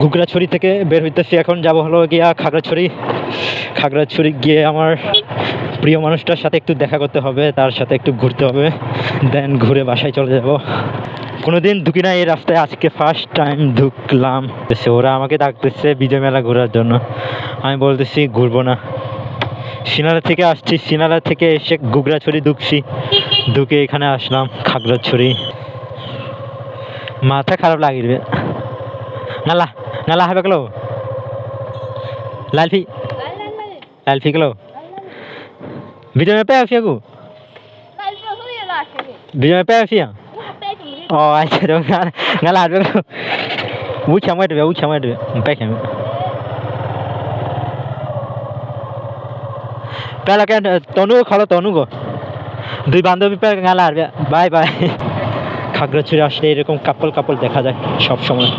ঘুগরাছড়ি থেকে বের হইতেছি। এখন যাব হলো গিয়া খাগড়াছড়ি। খাগড়াছড়ি গিয়ে আমার প্রিয় মানুষটার সাথে একটু দেখা করতে হবে, তার সাথে একটু ঘুরতে হবে। দেন ঘুরে বাসায় চলে যাব। কোনোদিন ঢুকি না এই রাস্তায়, আজকে ফার্স্ট টাইম ঢুকলাম। ওরা আমাকে ডাকতেছে বিজয় মেলা ঘোরার জন্য। আমি বলতেছি, ঘুরবো না। সিনালা থেকে আসছি সিনালা থেকে এসে গুগরাছড়ি ঢুকছি। ঢুকে এখানে আসলাম খাগড়াছড়ি। মাথা খারাপ লাগিবে। నల్ల నల్ల హ్యాపీ కిలో లాల్ఫీ లాల్ఫీ కిలో ভিডিও মেপে আছি আকো? ভিডিও মেপে আছি ও আচ্ছা তো গাল হাঁটবে উঠছে আমার হাঁটবে উঠছে তনু খালো তনু গো দুই বান্ধবী পেয়ে গালা হাঁটবে বাই বাই। ছুড়ে আসলে এরকম কাপল কাপল দেখা যায় সব সময়।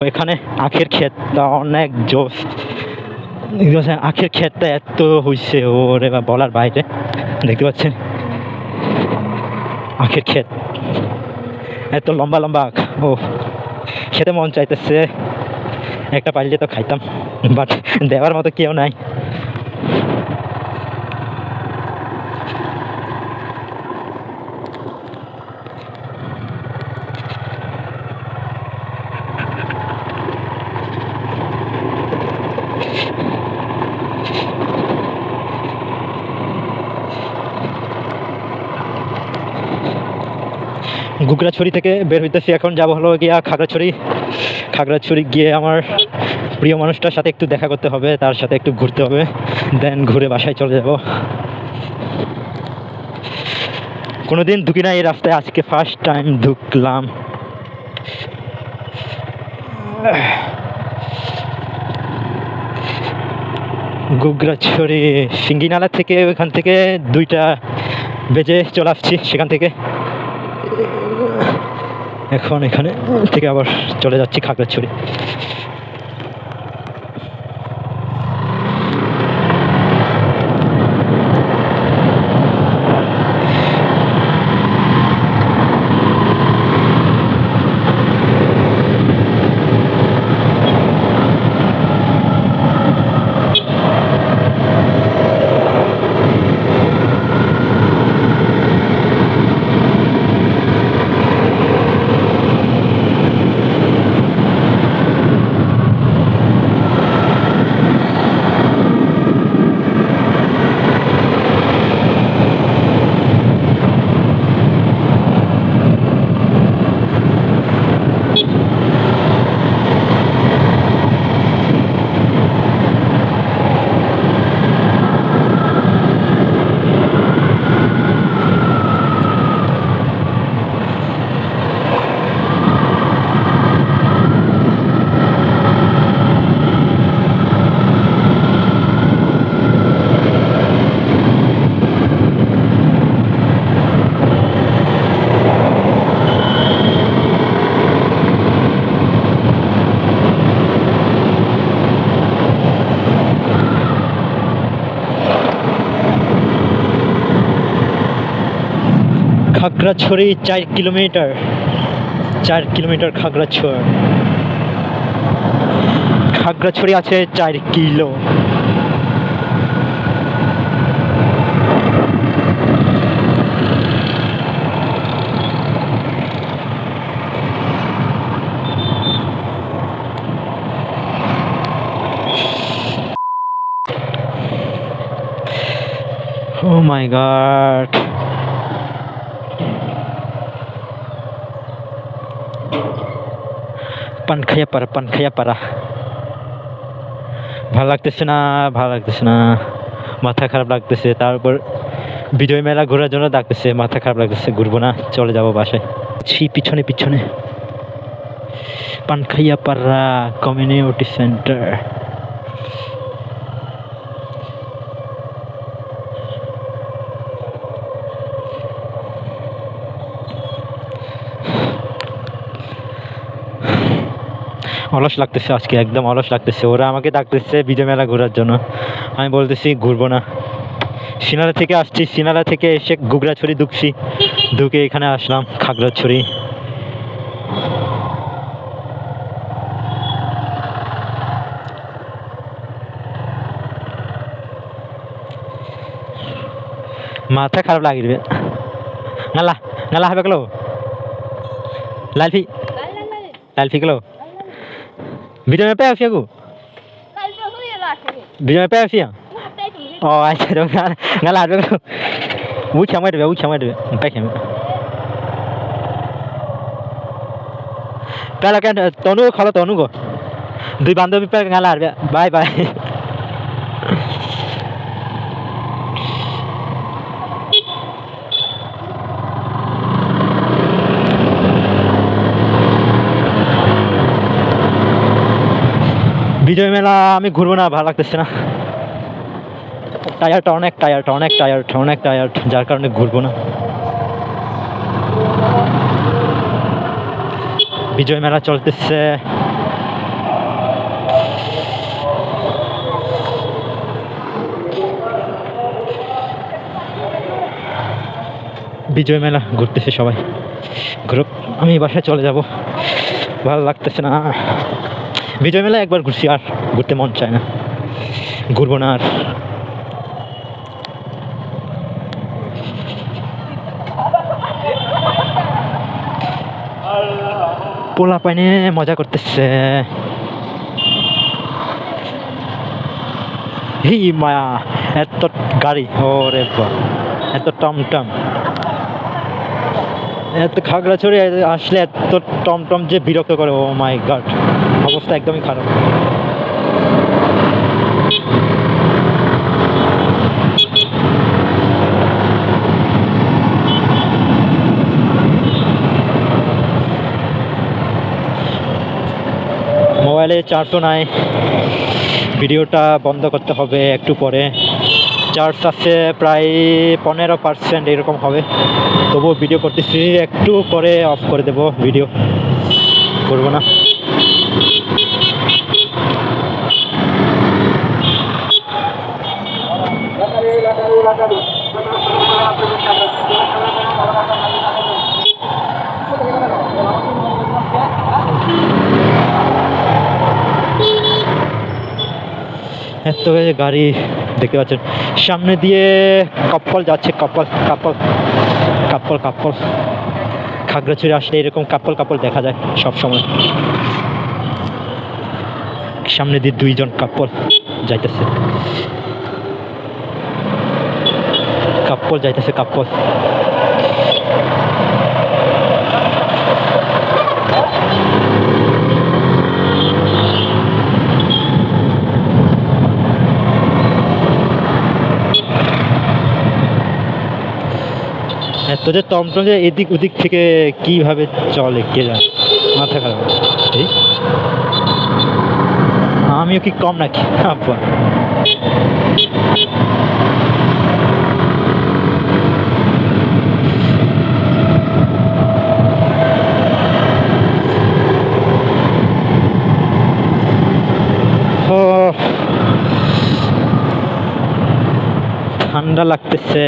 এখানে আখের ক্ষেতটা অনেক জোস আখের ক্ষেতটা এত হয়েছে ওরে বা বলার বাইরে। দেখতে পাচ্ছেন? আখের ক্ষেত। এত লম্বা লম্বা আখ। ও, খেতে মন চাইতেছে। একটা পাইলে তো খাইতাম। বাট দেওয়ার মতো কেউ নাই। গুগরাছড়ি থেকে বের হইতেছি। এখন যাব হলো গিয়া খাগড়াছড়ি। খাগড়াছড়ি গিয়ে আমার প্রিয় মানুষটার সাথে একটু দেখা করতে হবে, তার সাথে একটু ঘুরতে হবে। দেন ঘুরে বাসায় চলে যাব। কোনোদিন ঢুকি না এই রাস্তায়, আজকে ফার্স্ট টাইম ঢুকলাম। গুগরাছড়ি সিঙ্গিনালা থেকে ওখান থেকে দুইটা বেজে চলে আসছি সেখান থেকে। এখন এখানে থেকে আবার চলে যাচ্ছি খাগড়াছড়ি। খাগড়াছড়ি চার কিলোমিটার। চার কিলোমিটার খাগড়াছড়। খাগড়াছড়ি আছে চার কিলো। Oh my god. পান খাইয়া পারা, পান খাইয়া পারা। ভালো লাগতেছে না, ভালো লাগতেছে না। মাথা খারাপ লাগতেছে, তারপর বিজয় মেলা ঘোরার জন্য ডাকতেছে, মাথা খারাপ লাগতেছে, ঘুরবো না, চলে যাব বাসায়। ছি, পিছনে পিছনে। পানখাইয়া পাড়া কমিউনিটি সেন্টার। অলস লাগতেছে আজকে একদম অলস লাগতেছে। ওরা আমাকে ডাকতেছে বিজয় মেলা ঘোরার জন্য। আমি বলতেছি ঘুরবো না। সিনারা থেকে আসছি সিনারা থেকে এসে গুগরাছড়ি ঢুকছি। ঢুকে এখানে আসলাম খাগড়াছড়ি। মাথা খারাপ লাগিবে। নালা নালা হবে গেলো? লালফি লালফি গেলো? ভিডিও মেপে আসি আগু ভিডিও মেপে আসি ও আচ্ছা তো গেলো উঠে আমার দেবে উঠে আমার দেবে পাইছি আমি পেলা কেন তনু খলো তনু গো দুই বান্ধবী পেলা গালা হাঁটবে বাই বাই বিজয় মেলা আমি ঘুরবো না, ভালো লাগতেছে না। টায়ারটা অনেক টায়ারটা অনেক টায়ার অনেক টায়ার যার কারণে ঘুরবো না। বিজয় মেলা চলতেছে। বিজয় মেলা ঘুরতেছে সবাই। ঘুরুক, আমি বাসায় চলে যাব। ভালো লাগতেছে না। বিজয় মেলা একবার ঘুরছি, আর ঘুরতে মন চায় না। ঘুরবো না আর। পোলা পাইনে মজা করতেছে। হি মায়া, এত গাড়ি, ওরে বা এত টমটম। এত খাগড়াছড়ি আসলে এত টমটম যে বিরক্ত করে, ও মাই গড অবস্থা একদমই খারাপ। মোবাইলে চার্জও নাই, ভিডিওটা বন্ধ করতে হবে একটু পরে। চার্জ আছে প্রায় পনেরো পার্সেন্ট এরকম হবে। তবুও ভিডিও করতেছি, একটু পরে অফ করে দেব ভিডিও করব না। এত গাড়ি দেখতে পাচ্ছেন। সামনে দিয়ে কপ্পল যাচ্ছে কপ্পল কাপ্পল কাপ্পল কাপ্পল খাগড়াছড়ি আসলে এরকম কাপ্পল কাপ্পল দেখা যায় সব সময় সামনে দিয়ে দুইজন কাপ্পল যাইতেছে। কাপ্পল যাইতেছে কাপ্পল যে টমটম যে এদিক ওদিক থেকে কীভাবে চলে, কে জানে? মাথা খারাপ। এই? আমিও কি কম নাকি? আব্বা। ঠান্ডা লাগতেছে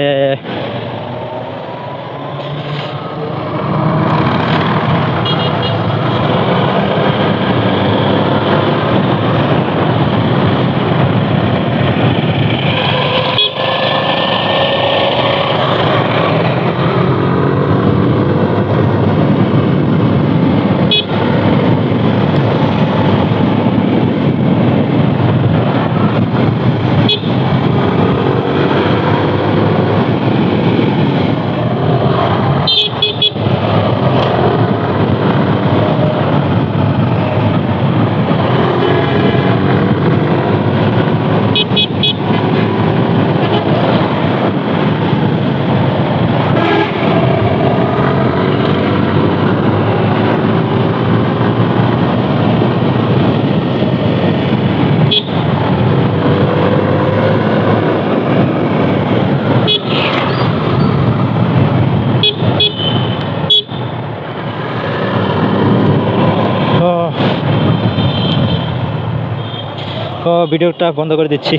ও ও ভিডিওটা বন্ধ করে দিচ্ছি।